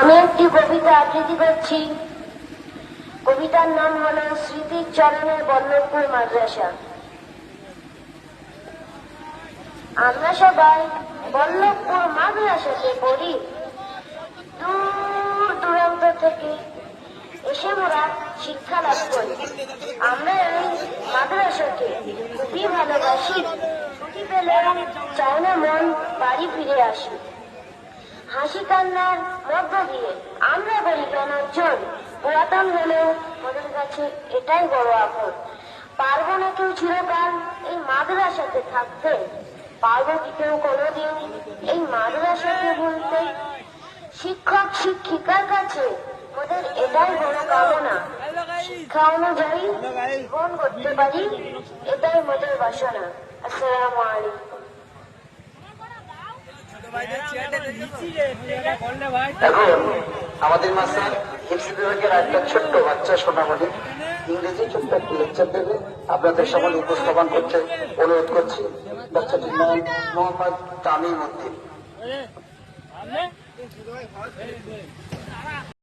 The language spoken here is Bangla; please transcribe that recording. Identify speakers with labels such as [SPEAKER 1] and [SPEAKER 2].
[SPEAKER 1] আমি একটি কবিতা আবৃত্তি করছি। কবিতার নাম হলো স্মৃতির চরণে বল্লভপুর মাদ্রাসা। আমরা সবাই বল্লভপুর মাদ্রাসাতে পড়ি। দূর দূরান্ত থেকে এসে মোরা শিক্ষা লাভ করি। আমরা এই মাদ্রাসাকে খুবই ভালোবাসি। ছুটি পেলে চাই না মন বাড়ি ফিরে আসি। হাসি কান্নার মধ্য দিয়ে আমরা বলি জ্ঞান অর্জন পুরাতন হলেও আমাদের কাছে এটাই বড় আপদ পারব না কেউ চিরকাল এই মাদ্রাসাতে থাকতে। পারব কি কেউ কোনোদিন এই মাদ্রাসাতে বলতে? শিক্ষক শিক্ষিকার কাছে ওদের এটাই বড় কামনা। শিক্ষা অনুযায়ী জীবন করতে পারি এটাই মোদের বাসনা। আসসালামু আলাইকুম।
[SPEAKER 2] এখন আমাদের মাস্টার, হিন্দি বিভাগের একটা ছোট্ট বাচ্চা সোনামণি। ইংরেজি ছোট্ট একটি লেকচার দেবে। আপনাদের সামনে উপস্থাপন করতে অনুরোধ করছি। বাচ্চাটির নাম মোহাম্মদ তামিম উদ্দিন।